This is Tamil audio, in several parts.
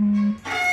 Hum.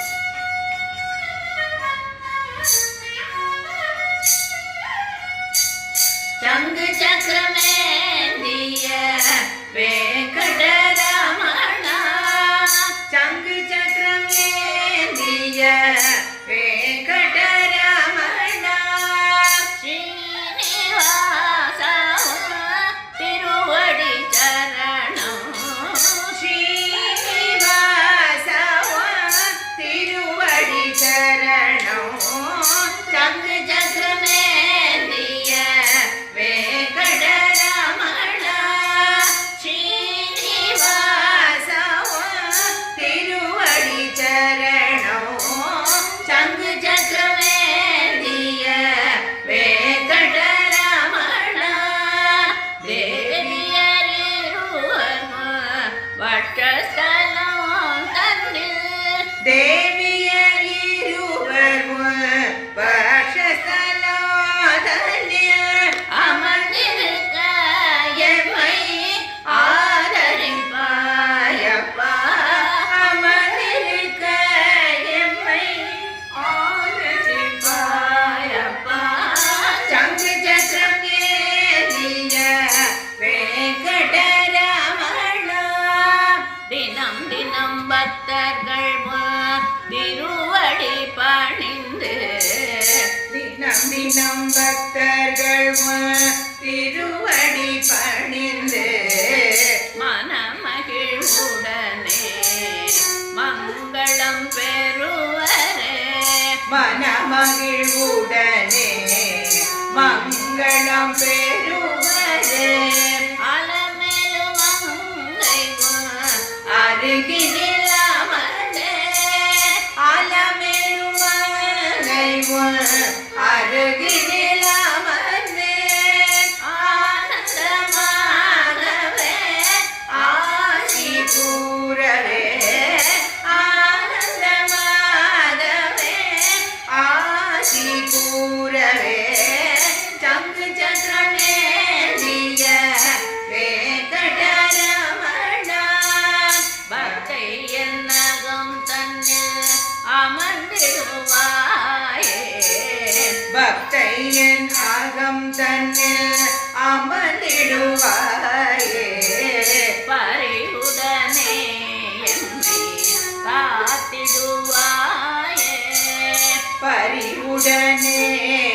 தினம் பக்தர்கள் திருவடி பணிந்து. தினம் தினம் பக்தர்கள் திருவடி பணிந்து. மனமகிழ்வுடனே மங்களம் பெறுவரே. மனமகிழ்வுடனே மங்களம் பெறுவரே அருகினில் என் அகம் தன்னில் அமர்ந்திடுவாயே பரிவுடனே என்னை காத்திடுவாயே. பரிவுடனே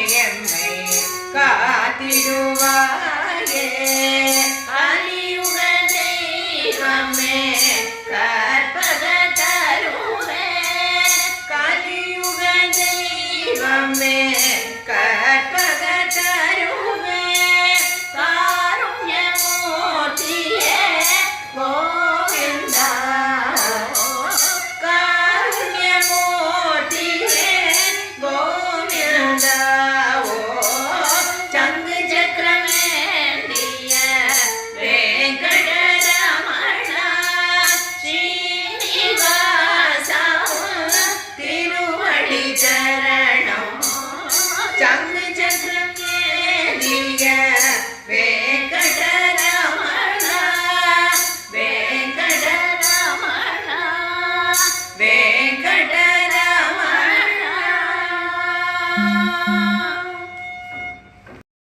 எம்மை காத்திடுவாயே. கலியுக தெய்வமே கற்பக தருவே. கலியுக தெய்வமே